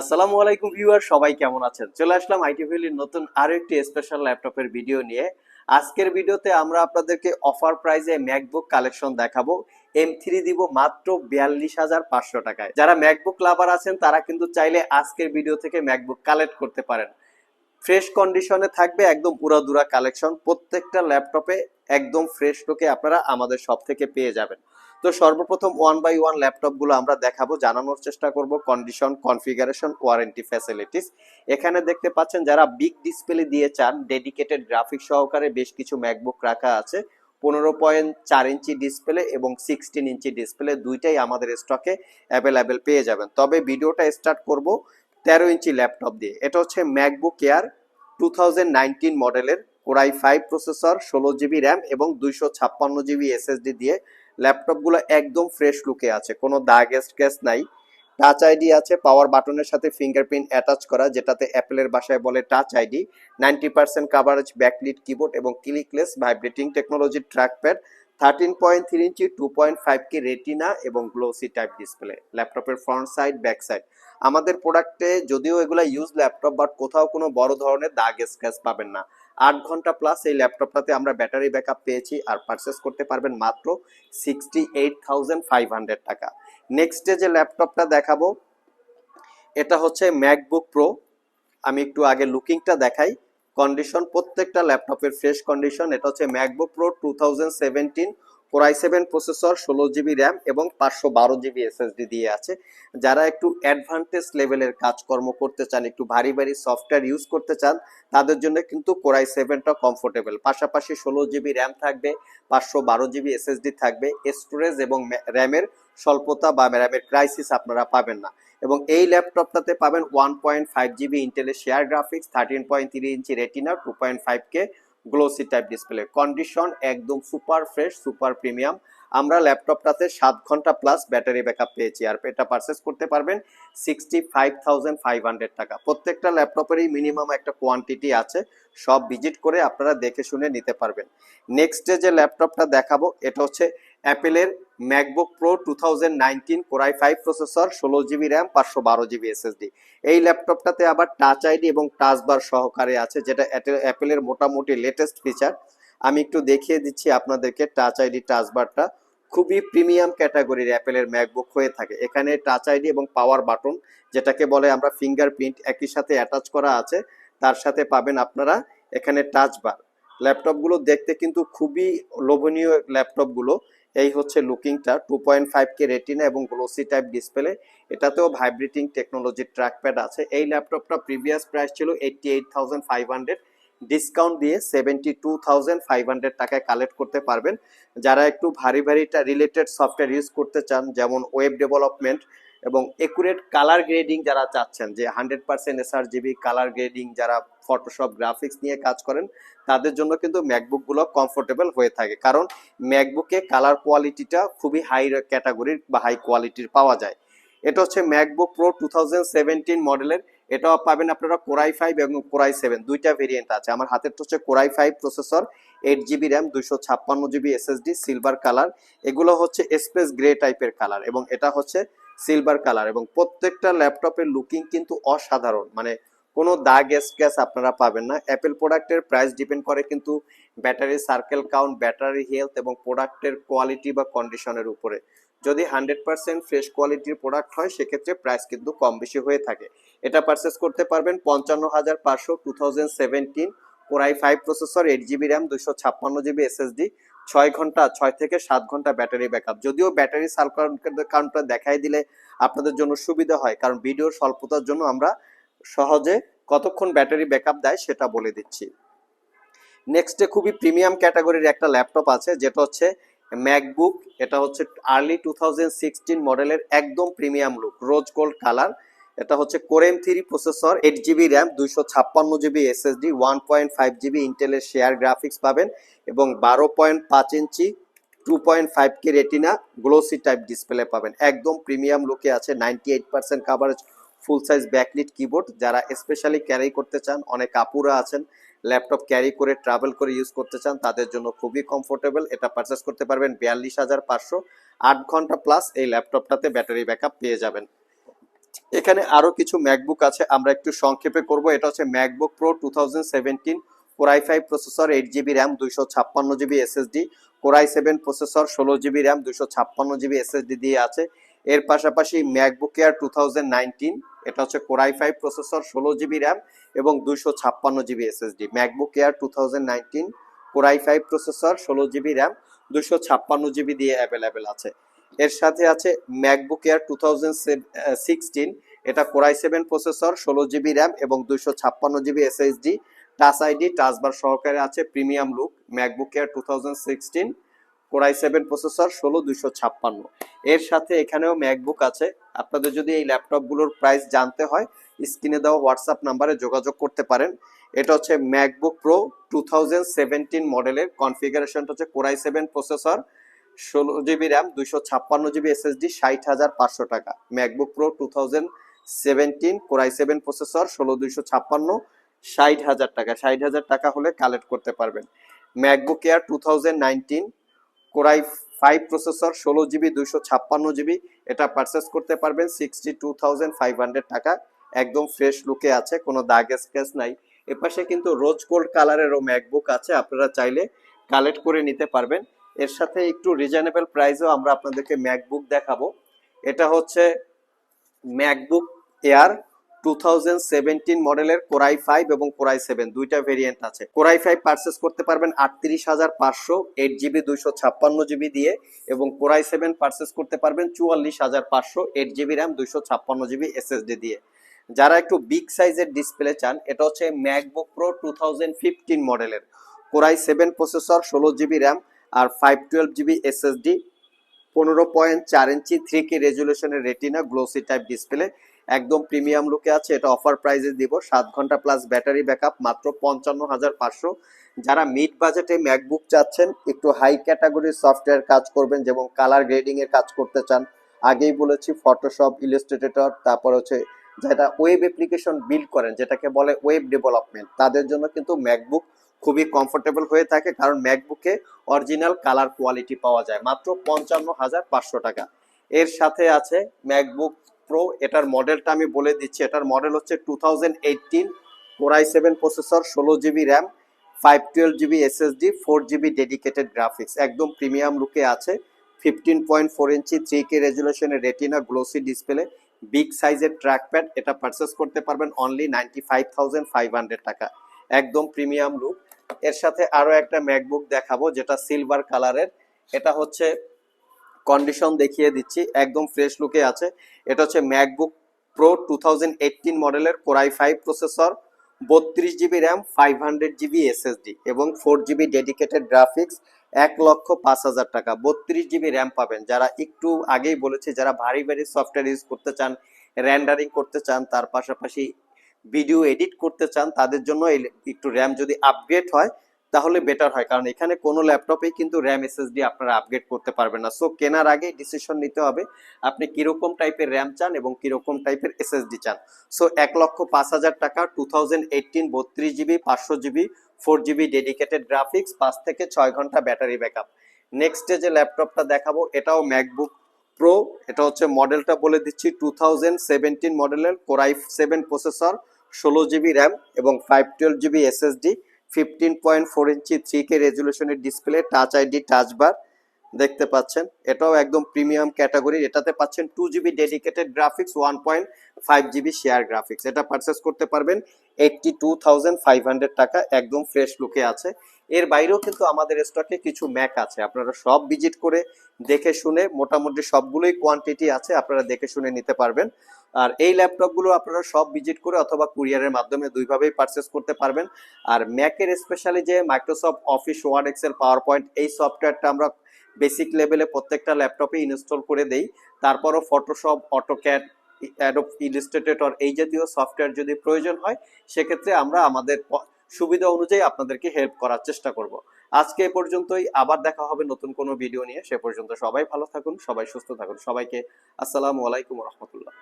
আসসালামু আলাইকুম ভিউয়ার, সবাই কেমন আছেন? চলে আসলাম আইটি ভ্যালির নতুন আরও একটি স্পেশাল ল্যাপটপের ভিডিও নিয়ে। আজকের ভিডিওতে আমরা আপনাদেরকে অফার প্রাইজে ম্যাকবুক কালেকশন দেখাবো। এম থ্রি দিব মাত্র বিয়াল্লিশ হাজার পাঁচশো টাকায়। যারা ম্যাকবুক লাভার আছেন, তারা কিন্তু চাইলে আজকের ভিডিও থেকে ম্যাকবুক কালেক্ট করতে পারেন। ফ্রেশ কন্ডিশনে থাকবে একদম পুরাদুরা কালেকশন প্রত্যেকটা ল্যাপটপে একদম ফ্রেশ লুকে আপনারা আমাদের সব থেকে পেয়ে যাবেন। তো সর্বপ্রথম ওয়ান বাই ওয়ান ল্যাপটপগুলো আমরা দেখাবো, জানানোর চেষ্টা করব কন্ডিশন কনফিগারেশন ওয়ারেন্টি ফ্যাসিলিটিস এখানে দেখতে পাচ্ছেন যারা বিগ ডিসপ্লে দিয়ে চান ডেডিকেটেড গ্রাফিক সহকারে বেশ কিছু ম্যাকবুক রাখা আছে। পনেরো পয়েন্ট চার ইঞ্চি ডিসপ্লে এবং সিক্সটিন ইঞ্চি ডিসপ্লে দুইটাই আমাদের স্টকে অ্যাভেলেবেল পেয়ে যাবেন। তবে ভিডিওটা স্টার্ট করব তেরো ইঞ্চি ল্যাপটপ দিয়ে। এটা হচ্ছে ম্যাকবুক এয়ার টু মডেলের কোরাই ফাইভ প্রসেসর ষোলো জিবি র্যাম এবং দুইশো ছাপ্পান্ন জিবি এসএসডি দিয়ে ল্যাপটপগুলো একদম ফ্রেশ লুকে আছে, কোনো দাগ স্ক্র্যাচ নাই। টাচ আইডি আছে পাওয়ার বাটনের সাথে ফিঙ্গারপ্রিন্ট অ্যাটাচ করা, যেটাতে অ্যাপেলের ভাষায় বলে touch ID ninety percent coverage backlit keyboard এবং ক্লিকলেস ভাইব্রেটিং টেকনোলজির trackpad thirteen point three inch two point five K retina এবং গ্লোসি টাইপ ডিসপ্লে ল্যাপটপের ফ্রন্ট সাইড ব্যাক সাইড আমাদের প্রোডাক্টে যদিও এগুলা ইউজ ল্যাপটপ বাট কোথাও কোনো বড় ধরনের দাগ স্ক্র্যাচ পাবেন না। আট ঘণ্টা প্লাস এই ল্যাপটপটাতে আমরা ব্যাটারি ব্যাকআপ পেয়েছি আর পারচেস করতে পারবেন মাত্র sixty eight thousand five hundred টাকা নেক্সটে যে ল্যাপটপটা দেখাবো, এটা হচ্ছে ম্যাকবুক প্রো আমি একটু আগে লুকিংটা দেখাই। কন্ডিশন প্রত্যেকটা ল্যাপটপের ফ্রেশ কন্ডিশন এটা হচ্ছে MacBook Pro two thousand seventeen Core i seven processor ষোলো জিবি র্যাম এবং পাঁচশো বারো জিবি এসএসডি দিয়ে আছে। যারা একটু অ্যাডভান্টেজ লেভেলের কাজকর্ম করতে চান, একটু ভারী ভারী সফটওয়্যার ইউজ করতে চান, তাদের জন্য কিন্তু কোরাই সেভেনটা কমফোর্টেবল পাশাপাশি ষোলো জিবি র্যাম থাকবে, পাঁচশো বারো জিবি এসএসডি থাকবে। স্টোরেজ এবং র্যামের স্বল্পতা বা র্যামের ক্রাইসিস আপনারা পাবেন না। এবং এই ল্যাপটপটাতে পাবেন ওয়ান পয়েন্ট ফাইভ জিবি ইন্টেলের share graphics thirteen point three inch retina two point five K glossy type display condition একদম সুপার ফ্রেশ সুপার প্রিমিয়াম আমরা ল্যাপটপটাতে সাত ঘণ্টা প্লাস ব্যাটারি ব্যাকআপ পেয়েছি। আর এটা পারচেস করতে পারবেন sixty five thousand five hundred টাকা। প্রত্যেকটা ল্যাপটপেরই মিনিমাম একটা কোয়ান্টিটি আছে। সব ভিজিট করে আপনারা দেখে শুনে নিতে পারবেন। নেক্সট ডে যে ল্যাপটপটা দেখাবো, এটা হচ্ছে অ্যাপেলের MacBook Pro two thousand nineteen Core i five processor ষোলো জিবি র্যাম পাঁচশো বারো জিবি এসএসডি এই ল্যাপটপটাতে আবার টাচ আইডি এবং টাচ বার সহকারে আছে, যেটা অ্যাপেলের মোটামুটি লেটেস্ট ফিচার আমি একটু দেখিয়ে দিচ্ছি আপনাদেরকে টাচ আইডি টাচ বারটা খুবই প্রিমিয়াম ক্যাটাগরির অ্যাপেলের ম্যাকবুক হয়ে থাকে। এখানে টাচ আইডি এবং পাওয়ার বাটন যেটাকে বলে আমরা ফিঙ্গারপ্রিন্ট একই সাথে অ্যাটাচ করা আছে। তার সাথে পাবেন আপনারা এখানে টাচ বার ল্যাপটপগুলো দেখতে কিন্তু খুবই লোভনীয় ল্যাপটপগুলো এই হচ্ছে লুকিংটা two point five K retina এবং গ্লোসি টাইপ ডিসপ্লে এটাতেও ভাইব্রেটিং টেকনোলজির ট্র্যাকপ্যাড আছে। এই ল্যাপটপটা প্রিভিয়াস প্রাইস ছিল eighty eight thousand five hundred discount দিয়ে seventy two thousand five hundred টাকায় কালেক্ট করতে পারবেন। যারা একটু ভারী ভারীটা রিলেটেড সফটওয়্যার ইউজ করতে চান, যেমন ওয়েব ডেভেলপমেন্ট এবং একুরেট কালার গ্রেডিং যারা চাচ্ছেন, যে hundred percent sRGB colour grading যারা ফটোশপ গ্রাফিক্স নিয়ে কাজ করেন, তাদের জন্য কিন্তু ম্যাকবুকগুলো কমফোর্টেবল হয়ে থাকে। কারণ ম্যাকবুকে কালার কোয়ালিটিটা খুবই হাই ক্যাটাগরির বা হাই কোয়ালিটির পাওয়া যায়। এটা হচ্ছে ম্যাকবুক প্রো টু মডেলের এটাও পাবেন আপনারা কোরাই ফাইভ এবং কোরাই সেভেন দুইটা ভেরিয়েন্ট আছে। আমার হাতেরটা হচ্ছে Core i five processor eight GB RAM দুইশো ছাপ্পান্ন জিবি এসএসডি সিলভার কালার এগুলো হচ্ছে স্পেস গ্রে টাইপের কালার এবং এটা হচ্ছে সিলভার কালার এবং প্রত্যেকটা ল্যাপটপের লুকিং কিন্তু অসাধারণ। মানে কোনো দাগ স্ক্যাচ আপনারা পাবেন না। অ্যাপেল প্রোডাক্টের প্রাইস ডিপেন্ড করে কিন্তু battery circle count battery health এবং প্রোডাক্টের কোয়ালিটি বা কন্ডিশনের উপরে। যদি হান্ড্রেড পার্সেন্ট ফ্রেশ কোয়ালিটির প্রোডাক্ট হয়, সেক্ষেত্রে প্রাইস কিন্তু কম বেশি হয়ে থাকে। এটা পারচেস করতে পারবেন পঞ্চান্ন হাজার পাঁচশো two thousand seventeen Core i five processor eight GB RAM দুশো ছাপ্পান্ন জিবি এসএসডি ছয় ঘণ্টা, ছয় থেকে সাত ঘণ্টা ব্যাটারি ব্যাকআপ। যদিও ব্যাটারি সার্কেল কাউন্টটা দেখাই দিলে আপনাদের জন্য সুবিধা হয়, কারণ ভিডিওর স্বল্পতার জন্য আমরা সহজে কতক্ষণ ব্যাটারি ব্যাকআপ দেয় সেটা বলে দিচ্ছি। নেক্সটে খুবই প্রিমিয়াম ক্যাটাগরির একটা ল্যাপটপ আছে, যেটা হচ্ছে ম্যাকবুক এটা হচ্ছে আর্লি টু মডেলের একদম premium look rose gold colour এটা হচ্ছে Core M three processor eight GB RAM দুইশো ছাপ্পান্ন GB SSD one point five GB ইন্টেলের শেয়ার গ্রাফিক্স পাবেন এবং বারো পয়েন্ট পাঁচ inch two point five K retina glossy type display পাবেন। একদম প্রিমিয়াম লুকে আছে ninety eight percent coverage full size backlit keyboard যারা স্পেশালি ক্যারি করতে চান, অনেক আপুরা আছেন ল্যাপটপ ক্যারি করে ট্রাভেল করে ইউজ করতে চান, তাদের জন্য খুবই কমফোর্টেবল এটা পারচেস করতে পারবেন বিয়াল্লিশ হাজার পাঁচশো। আট ঘণ্টা প্লাস এই ল্যাপটপটাতে ব্যাটারি ব্যাকআপ পেয়ে যাবেন। এখানে আরও কিছু ম্যাকবুক আছে, আমরা একটু সংক্ষেপে করব। এটা হচ্ছে MacBook Pro two Core i five processor eight GB RAM দুইশো ছাপ্পান্ন GB SSD Core i seven processor ষোলো জিবি র্যাম দুইশো ছাপ্পান্ন জিবি এসএসডি দিয়ে আছে। এর পাশাপাশি MacBook Air two thousand nineteen এটা হচ্ছে কোরাই ফাইভ প্রসেসর ষোলো জিবি র্যাম এবং দুইশো ছাপ্পান্ন GB SSD MacBook Air two thousand nineteen Core i five processor ষোলো জিবি র্যাম দুইশো ছাপ্পান্ন জিবি দিয়ে অ্যাভেলেবেল আছে। এর সাথে আছে ম্যাকবুক এয়ার টু সিক্সটিন এটা কোরাই সেভেন প্রসেসর ষোলো জিবি র্যাম এবং দুইশো ছাপ্পান্ন GB SSD touch ID touch bar সহকারে আছে premium look MacBook Air two thousand sixteen Core i seven processor ষোলো দুইশো ছাপ্পান্ন। এর সাথে এখানেও ম্যাকবুক আছে। আপনাদের যদি এই ল্যাপটপগুলোর প্রাইস জানতে হয়, স্ক্রিনে দেওয়া হোয়াটসঅ্যাপ নাম্বারে যোগাযোগ করতে পারেন। এটা হচ্ছে MacBook Pro two thousand seventeen মডেলের কনফিগারেশনটা হচ্ছে কোরাই সেভেন প্রসেসর ষোলো জিবি র্যাম দুইশো ছাপ্পান্ন জিবি এসএসডি ষাট হাজার পাঁচশো টাকা। MacBook Pro two thousand seventeen Core i seven processor ষোলো দুইশো ছাপ্পান্ন, ষাট হাজার টাকা। ষাট হাজার টাকা হলে কালেক্ট করতে পারবেন। MacBook Air two thousand nineteen Core i five processor ষোলো জিবি দুইশো ছাপ্পান্ন জিবি এটা পারচেস করতে পারবেন sixty two thousand five hundred টাকা। একদম ফ্রেশ লুকে আছে, কোনো দাগ স্কেচ নাই। এপাশে কিন্তু রোজ গোল্ড কালারেরও ম্যাকবুক আছে, আপনারা চাইলে কালেক্ট করে নিতে পারবেন। এর সাথে একটু রিজনেবল প্রাইসেও আমরা আপনাদেরকে ম্যাকবুক দেখাবো। এটা হচ্ছে ম্যাকবুক এয়ার টু মডেলের কোরাই ফাইভ এবং কোরাই সেভেন দুইটা ভেরিয়েন্ট আছে। কোরাই ফাইভ পারচেস করতে পারবেন আটত্রিশ হাজার পাঁচশো এইট জিবি দুইশো ছাপ্পান্ন জিবি দিয়ে এবং কোরাই সেভেন পারচেস করতে পারবেন চুয়াল্লিশ হাজার পাঁচশো এইট জিবি র্যাম দুইশো ছাপ্পান্ন জিবি এসএসডি দিয়ে। যারা একটু বিগ সাইজের ডিসপ্লে চান, এটা হচ্ছে ম্যাকবুক প্রো টু মডেলের কোরাই সেভেন প্রসেসর ষোলো জিবি র্যাম আর ফাইভ টুয়েলভ জিবি এসএসডি পনেরো পয়েন্ট চার ইঞ্চি থ্রি কে রেজুলেশনের রেটিনা গ্লোসি টাইপ ডিসপ্লে একদম প্রিমিয়াম লুকে আছে। এটা অফার প্রাইজে দিব। সাত ঘণ্টা প্লাস ব্যাটারি ব্যাকআপ মাত্র পঞ্চান্ন হাজার পাঁচশো। যারা মিড বাজেটে ম্যাকবুক চাচ্ছেন, একটু হাই ক্যাটাগরির সফটওয়্যার কাজ করবেন, যেমন কালার গ্রেডিং এর কাজ করতে চান। আগেই বলেছি ফটোশপ ইলাস্ট্রেটর তারপর হচ্ছে যেটা ওয়েব অ্যাপ্লিকেশন বিল্ড করেন, যেটাকে বলে ওয়েব ডেভেলপমেন্ট তাদের জন্য কিন্তু ম্যাকবুক খুবই কমফোর্টেবল হয়ে থাকে, কারণ ম্যাকবুকে অরিজিনাল কালার কোয়ালিটি পাওয়া যায়। মাত্র পঞ্চান্ন হাজার পাঁচশো টাকা। এর সাথে আছে ম্যাকবুক প্রো এটার মডেলটা আমি বলে দিচ্ছি। এটার মডেল হচ্ছে two thousand eighteen core i seven processor ষোলো GB RAM five twelve GB SSD four GB dedicated graphics একদম প্রিমিয়াম লুকে আছে। Fifteen point four inch three K রেজুলেশনের retina glossy display big সাইজের ট্র্যাকপ্যাড এটা পারচেস করতে পারবেন only ninety five thousand five hundred টাকা। একদম প্রিমিয়াম লুক এর সাথে আরও একটা ম্যাকবুক দেখাবো, যেটা সিলভার কালারের এটা হচ্ছে কন্ডিশন দেখিয়ে দিচ্ছি, একদম ফ্রেশ লুকে আছে। এটা হচ্ছে ম্যাকবুক প্রো টু মডেলের কোরাই ফাইভ প্রসেসর বত্রিশ GB RAM five hundred GB SSD এবং ফোর জিবি ডেডিকেটেড গ্রাফিক্স এক লক্ষ পাঁচ হাজার টাকা। বত্রিশ জিবি র্যাম পাবেন। যারা একটু আগেই বলেছি, যারা ভারী ভারী সফটওয়্যার ইউজ করতে চান র্যান্ডারিং করতে চান, তার পাশাপাশি ভিডিও এডিট করতে চান, তাদের জন্য একটু র্যাম যদি আপগ্রেড হয়, তাহলে বেটার হয়। কারণ এখানে কোনো ল্যাপটপেই কিন্তু র্যাম এসএসডি আপনারা আপগ্রেড করতে পারবেন না। সো কেনার আগে ডিসিশন নিতে হবে, আপনি কীরকম টাইপের র্যাম চান এবং কীরকম টাইপের এসএসডি চান। সো এক লক্ষ পাঁচ হাজার টাকা টু থাউজেন্ড এইটিন বত্রিশ জিবি পাঁচশো GB four GB dedicated graphics পাঁচ থেকে ছয় ঘণ্টা ব্যাটারি ব্যাকআপ নেক্সট যে ল্যাপটপটা দেখাবো, এটাও ম্যাকবুক প্রো এটা হচ্ছে মডেলটা বলে দিচ্ছি টু থাউজেন্ড সেভেন্টিন মডেলের কোরাই সেভেন প্রসেসর ষোলো জিবি র্যাম এবং five twelve GB SSD fifteen point four ইঞ্চি three K রেজুলেশনের display touch ID touch bar দেখতে পাচ্ছেন। এটাও একদম প্রিমিয়াম ক্যাটাগরি এটাতে পাচ্ছেন two GB dedicated graphics one point five GB share graphics এটা purchase করতে পারবেন eighty two thousand five hundred টাকা, একদম ফ্রেশ লুকে আছে। এর বাইরেও কিন্তু আমাদের স্টকে কিছু ম্যাক আছে। আপনারা সব ভিজিট করে দেখে শুনে, মোটামুটি সবগুলোই কোয়ান্টিটি আছে, আপনারা দেখে শুনে নিতে পারবেন। আর এই ল্যাপটপগুলো আপনারা সব ভিজিট করে অথবা কুরিয়ারের মাধ্যমে দুইভাবেই পারচেস করতে পারবেন। আর ম্যাকের স্পেশালি যে Microsoft Office Word Excel PowerPoint এই সফটওয়্যারটা আমরা বেসিক লেভেলে প্রত্যেকটা ল্যাপটপে ইনস্টল করে দেই। তারপরও ফটোশপ অটোক্যাড অ্যাডোব ইলিস্ট্রেটর এই জাতীয় সফটওয়্যার যদি প্রয়োজন হয়, সেক্ষেত্রে আমরা আমাদের সুবিধা অনুযায়ী আপনাদেরকে হেল্প করার চেষ্টা করব। আজকে এ পর্যন্তই, আবার দেখা হবে নতুন কোনো ভিডিও নিয়ে। সে পর্যন্ত সবাই ভালো থাকুন, সবাই সুস্থ থাকুন। সবাইকে আসসালামু আলাইকুম রহমতুল্লাহ।